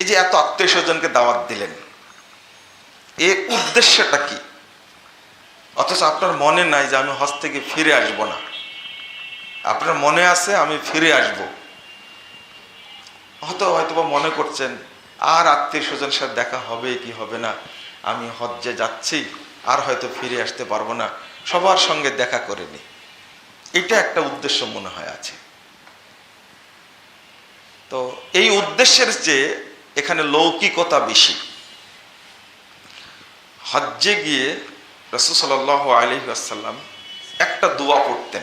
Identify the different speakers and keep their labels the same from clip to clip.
Speaker 1: এই যে এত আত্মীয় স্বজনকে দাওয়াত দিলেন এর উদ্দেশ্যটা কি? অথচ আপনার মনে নাই যে আমি হজ থেকে ফিরে আসব না। আপনার মনে আছে আমি ফিরে আসব। হয়তো হয়তো বা মনে করছেন, আর আত্মীয় স্বজন সাথে দেখা হবে কি হবে না? আমি হজ্জে যাচ্ছি, আর হয়তো ফিরে আসতে পারব না। সবার সঙ্গে দেখা করে নি। এটা একটা উদ্দেশ্য মনে হয় আছে। তো এই উদ্দেশ্যের চেয়ে এখানে লৌকিকতা বেশি। হজ্জে গিয়ে রসুসল আলী আসাল্লাম একটা দোয়া পড়তেন।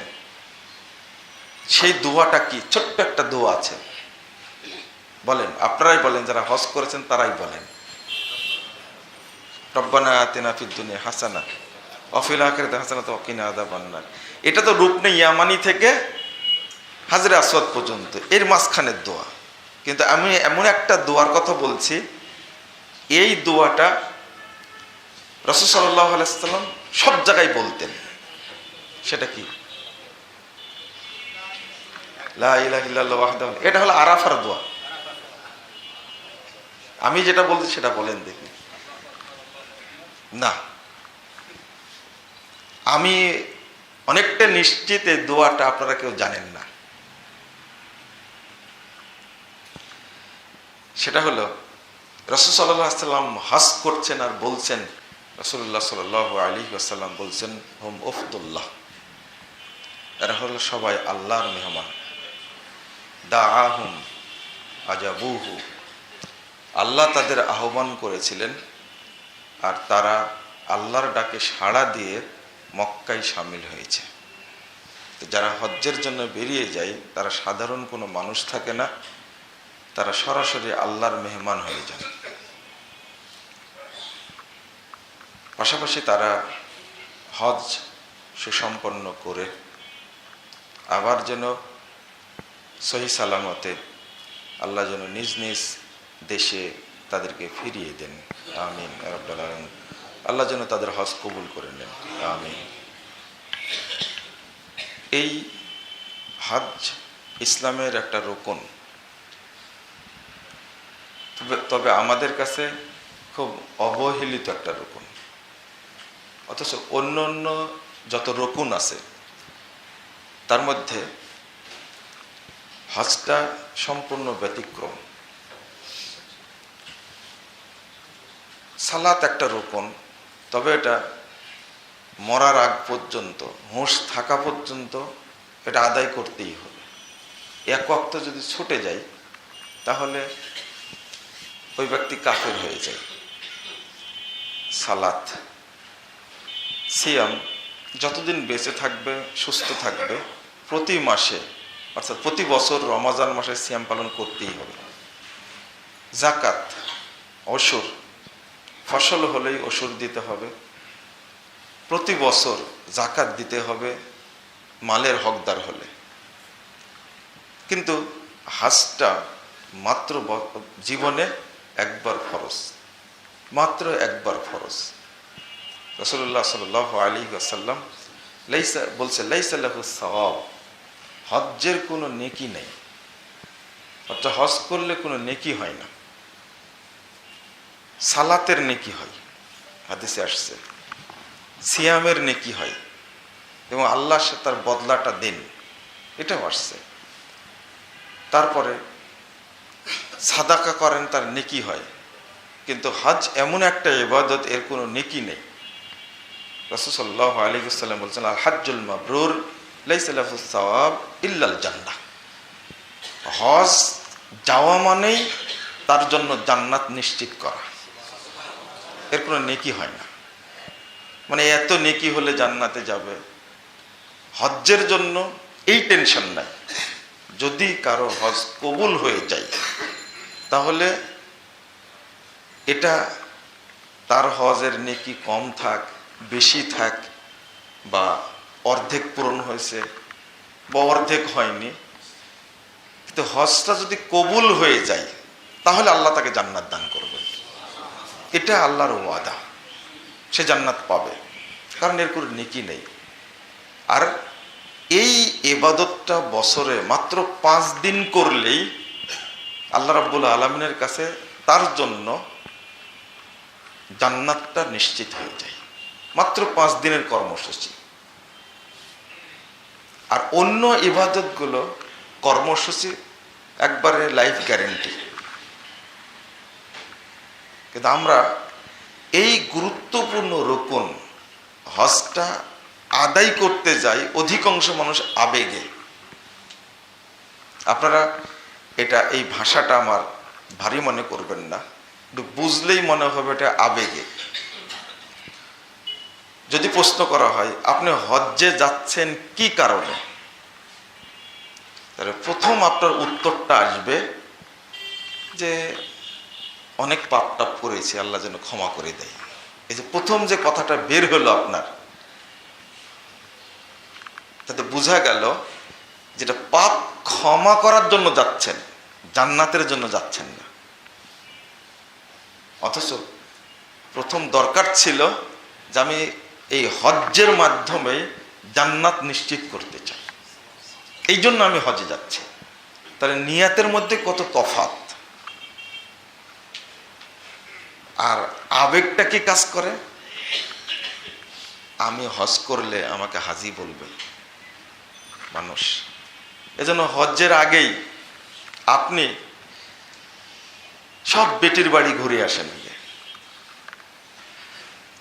Speaker 1: সেই দোয়াটা কি? ছোট্ট একটা দোয়া আছে। বলেন, আপনারাই বলেন, যারা হজ করেছেন তারাই বলেন। রব্বানা আতিনা হাসানা অফিল হাসানা তো আদা বান্নার এটা তো রূপনে ইয়ামানি থেকে হাজরে আসওয়াদ পর্যন্ত। এর মাঝখানের দোয়া। কিন্তু আমি এমন একটা দোয়ার কথা বলছি, এই দোয়াটা রসুল সাল্লাহ আলাইসাল্লাম সব জায়গায় বলতেন। সেটা কি? এটা হলো আরাফার দোয়া। আমি যেটা বলছি সেটা বলেন দেখি। না। আমি অনেকটা নিশ্চিত এই দোয়াটা আপনারা কেউ জানেন না। সেটা হলো, রসুল সাল্লাহ সাল্লাম হাস করছেন আর বলছেন রসুল্লাহ সাল আলী আসাল্লাম বলছেন, হোম ওফদুল্লাহ এরা হলো সবাই আল্লাহর মেহমান। দা আহম আজাবুহু। আল্লাহ তাদের আহ্বান করেছিলেন আর তারা আল্লাহর ডাকে সাড়া দিয়ে মক্কায় সামিল হয়েছে। যারা হজ্জের জন্য বেরিয়ে যায়, তারা সাধারণ কোনো মানুষ থাকে না। তারা সরাসরি আল্লাহর মেহমান হয়ে যান পাশাপাশি তারা হজ সুসম্পন্ন করে আবার যেন সহি সালামতে আল্লাহ যেন নিজ নিজ দেশে তাদেরকে ফিরিয়ে দেন। আমিন রব্বাল। আল্লাহ যেন তাদের হজ কবুল করে নেন। আমিন। এই হজ ইসলামের একটা রোকন। তবে- আমাদের কাছে খুব অবহেলিত একটা রোকন অথচ অন্য অন্য যত রকুন আছে, তার মধ্যে হজটা সম্পূর্ণ ব্যতিক্রম। সালাত একটা রোপণ, তবে এটা মরার আগ পর্যন্ত হুঁশ থাকা পর্যন্ত এটা আদায় করতেই হবে। এক অক্ত যদি ছুটে যায় তাহলে ওই ব্যক্তি কাফের হয়ে যায়। সালাত, সিয়াম, যতদিন বেঁচে থাকবে, সুস্থ থাকবে, প্রতি মাসে, অর্থাৎ প্রতি বছর রমাজান মাসে সিয়াম পালন করতেই হবে। জাকাত অসুর, ফসল হলেই অসুর দিতে হবে। প্রতি বছর জাকাত দিতে হবে মালের হকদার হলে। কিন্তু হাজটা মাত্র জীবনে একবার ফরজ, মাত্র একবার ফরজ। রসুল্লাহ সাল আলী আসাল্লাম লাইসা, বলছে লাইসাল্লাহু সওয়াব হজ্জের কোনো নেকি নেই। অর্থাৎ হজ করলে কোনো নেকি হয় না। সালাতের নেকি হয়, হাদিসে আসছে। সিয়ামের নেকি হয় এবং আল্লাহ সে তার বদলাটা দেন, এটাও আসছে। তারপরে সাদাকা করেন তার নেকি হয়। কিন্তু হজ এমন একটা ইবাদত, এর কোনো নেকি নেই। রসুসল্লাহ আলী বলছেন আল হাজ্জুল মাবরুর লাইসালাফুসাওয়াব ইল্লাল জান্নাহ। হজ যাওয়া মানেই তার জন্য জান্নাত নিশ্চিত করা। এর কোনো নেকি হয় না। মানে এত নেকি হলে জান্নাতে যাবে। হজ্জের জন্য এই টেনশন নাই। যদি কারও হজ কবুল হয়ে যায় তাহলে এটা তার হজের নেকি কম থাক, বেশি থাক বা অর্ধেক পূরণ হয়েছে বা অর্ধেক হয়নি। কিন্তু হজটা যদি কবুল হয়ে যায়, তাহলে আল্লাহ তাকে জান্নাত দান করবে। এটা আল্লাহর ওয়াদা। সে জান্নাত পাবে। কারণ এর কোনো নেকি নেই। আর এই এবাদতটা বছরে মাত্র পাঁচ দিন করলেই আল্লাহ রাব্বুল আলমিনের কাছে তার জন্য জান্নাতটা নিশ্চিত হয়ে যায়। মাত্র পাঁচ দিনের কর্মসূচি। আর অন্য ইবাদতগুলো কর্মসূচি একবারে লাইফ গ্যারেন্টি কিন্তু আমরা এই গুরুত্বপূর্ণ রোপণ হজটা আদায় করতে যাই, অধিকাংশ মানুষ আবেগে। আপনারা এটা এই ভাষাটা আমার ভারী মনে করবেন না বুঝলেই মনে হবে এটা আবেগে। যদি প্রশ্ন করা হয়, আপনি হজ্জে যাচ্ছেন কি কারণে? তাহলে প্রথম আপনার উত্তরটা আসবে যে অনেক পাপ টাপ করেছি, আল্লাহ যেন ক্ষমা করে দেয়। এই যে প্রথম যে কথাটা বের হলো আপনার, তাতে বোঝা গেল যেটা পাপ ক্ষমা করার জন্য যাচ্ছেন। জান্নাতের জন্য যাচ্ছেন না। অথচ প্রথম দরকার ছিল যে আমি এই হজ্জের মাধ্যমে জান্নাত নিশ্চিত করতে চাই। এই জন্য আমি হজে যাচ্ছি। তাহলে নিয়াতের মধ্যে কত তফাত আর আবেগটা কি কাজ করে? আমি হজ করলে আমাকে হাজি বলবে মানুষ। এজন্য হজ্জের আগেই আপনি সব বেটির বাড়ি ঘুরে আসেন গিয়ে।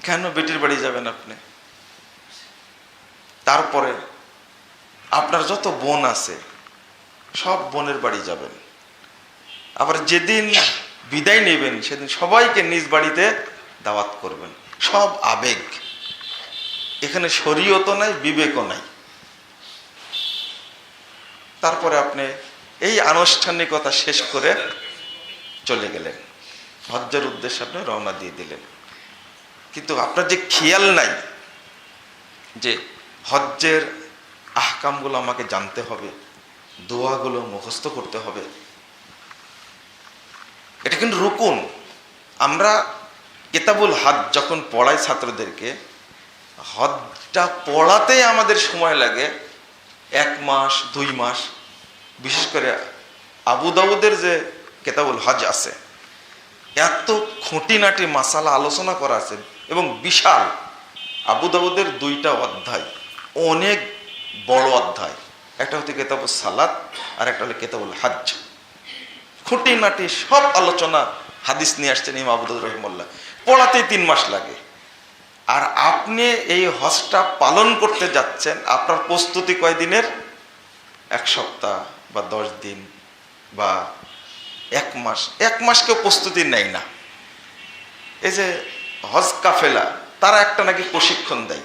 Speaker 1: কেন বেটির বাড়ি যাবেন আপনি? তারপরে আপনার যত বোন আছে, সব বোনের বাড়ি যাবেন। আবার যেদিন বিদায় নেবেন, সেদিন সবাইকে নিজ বাড়িতে দাওয়াত করবেন। সব আবেগ। এখানে শরীয়ত নাই, বিবেকও নাই। তারপরে আপনি এই আনুষ্ঠানিকতা শেষ করে চলে গেলেন। হজ্জের উদ্দেশ্যে আপনি রওনা দিয়ে দিলেন। কিন্তু আপনার যে খেয়াল নাই যে হজ্জের আহকামগুলো আমাকে জানতে হবে, দোয়াগুলো মুখস্থ করতে হবে, এটা কিন্তু রুকুন। আমরা কেতাবুল হাত যখন পড়াই ছাত্রদেরকে হজটা পড়াতেই আমাদের সময় লাগে এক মাস, দুই মাস বিশেষ করে আবু দাউদের যে কেতাবুল হজ আছে, এত খুঁটিনাটি মাসালা আলোচনা করা আছে এবং বিশাল আবু দাউদের দুইটা অধ্যায়, অনেক বড় অধ্যায়। একটা হচ্ছে কেতাবুল সালাত আর একটা হলো কেতাবুল হাজ খুঁটিনাটি সব আলোচনা হাদিস নিয়ে আসছেন ইমাম আবুদুর রহিমুল্লাহ পড়াতেই তিন মাস লাগে। আর আপনি এই হজটা পালন করতে যাচ্ছেন আপনার প্রস্তুতি কয়দিনের? এক সপ্তাহ। বা দশ দিন বা এক মাস এক মাস কেউ প্রস্তুতি নেয় না। এই যে হজ কাফেলা, তারা একটা নাকি প্রশিক্ষণ দেয়।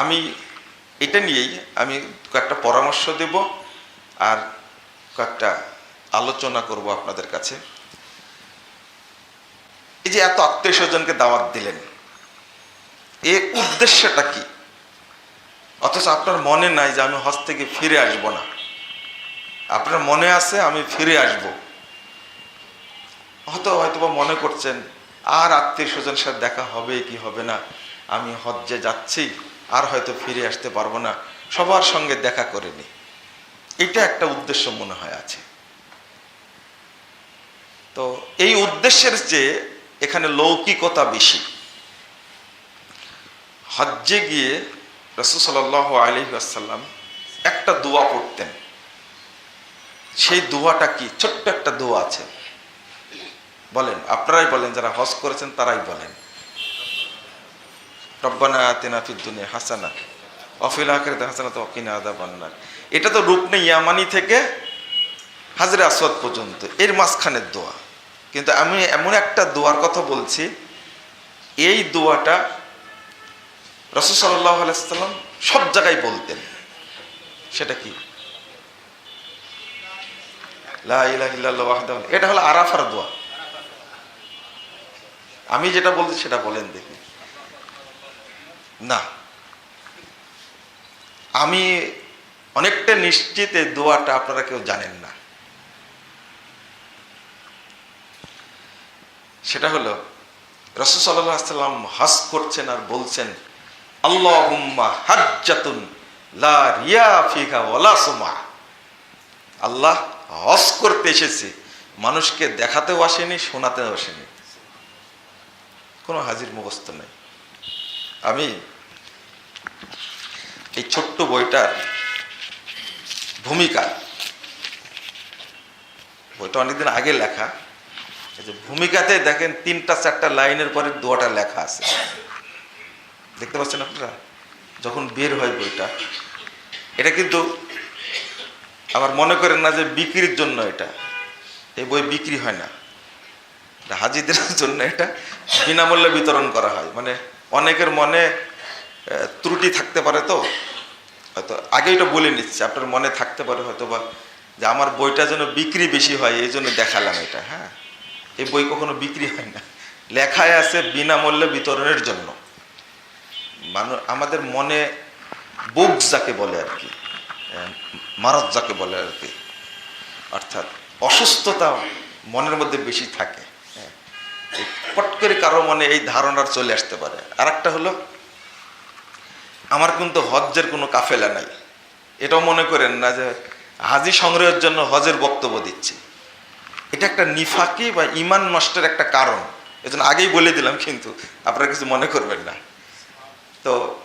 Speaker 1: আমি এটা নিয়েই আমি কয়েকটা পরামর্শ দেব আর কয়েকটা আলোচনা করব আপনাদের কাছে। এই যে এত আত্মীয় স্বজনকে দাওয়াত দিলেন, এ উদ্দেশ্যটা কি? অথচ আপনার মনে নাই যে আমি হজ থেকে ফিরে আসব না। আপনার মনে আছে, আমি ফিরে আসব। হয়তো হয়তো মনে করছেন, আর আত্মীয় স্বজন সাথে দেখা হবে কি হবে না, আমি হজ্জে যাচ্ছি, আর হয়তো ফিরে আসতে পারব না, সবার সঙ্গে দেখা করে নি। এটা একটা উদ্দেশ্য মনে হয় আছে। তো এই উদ্দেশ্যের যে এখানে লৌকিকতা বেশি। হজ্জে গিয়ে রসুসাল আলী একটা দোয়া পড়তেন। সেই দোয়াটা কি? ছোট্ট একটা দোয়া আছে। বলেন, আপনারাই বলেন, যারা হজ করেছেন তারাই বলেন। রব্বানা আতেনা ফিদ্দুনে হাসানা অফিল আখেরাতে হাসানা তো অকিনা আদা বান্নার এটা তো রুকনে ইয়ামানি থেকে হাজরে আসওয়াদ পর্যন্ত, এর মাঝখানের দোয়া। কিন্তু আমি এমন একটা দোয়ার কথা বলছি, এই দোয়াটা রসুল সাল্লাহ আলাইসাল্লাম সব জায়গায় বলতেন। সেটা কি? এটা হলো আরাফার দোয়া। আমি যেটা বলছি সেটা বলেন দেখি। না। আমি অনেকটা নিশ্চিত এই দোয়াটা আপনারা কেউ জানেন না। সেটা হলো রসুল সাল্লাম হাস করছেন আর বলছেন লা রিয়া সুমা আল্লাহ হজ করতে এসেছে, মানুষকে দেখাতেও আসেনি, শোনাতেও আসেনি। কোনো হাজির মুখস্থ নেই। আমি এই ছোট্ট বইটার ভূমিকা, বইটা অনেকদিন আগে লেখা ভূমিকাতে দেখেন তিনটা, চারটা লাইনের পরে দোয়াটা লেখা আছে। দেখতে পাচ্ছেন আপনারা? যখন বের হয় বইটা, এটা কিন্তু আবার মনে করেন না যে বিক্রির জন্য এটা। এই বই বিক্রি হয় না। হাজিদের জন্য এটা বিনামূল্যে বিতরণ করা হয়। মানে অনেকের মনে ত্রুটি থাকতে পারে তো। হয়তো আগে এটা বলে নিচ্ছি, আপনার মনে থাকতে পারে হয়তো বা যে আমার বইটা যেন বিক্রি বেশি হয়, এই জন্য দেখালাম এটা হ্যাঁ। এই বই কখনো বিক্রি হয় না। লেখায় আছে বিনামূল্যে বিতরণের জন্য। মানুষ আমাদের মনে বুক যাকে বলে আর কি মারত যাকে বলে আর কি, অর্থাৎ অসুস্থতা মনের মধ্যে বেশি থাকে হ্যাঁ। পট করে কারও মনে এই ধারণার চলে আসতে পারে আর একটা হলো, আমার কিন্তু হজ্জের কোনো কাফেলা নাই, এটাও মনে করেন না যে হাজি সংগ্রহের জন্য হজের বক্তব্য দিচ্ছে এটা একটা নিফাকি বা ইমান নষ্টের একটা কারণ, এজন্য আগেই বলে দিলাম কিন্তু আপনারা কিছু মনে করবেন না তো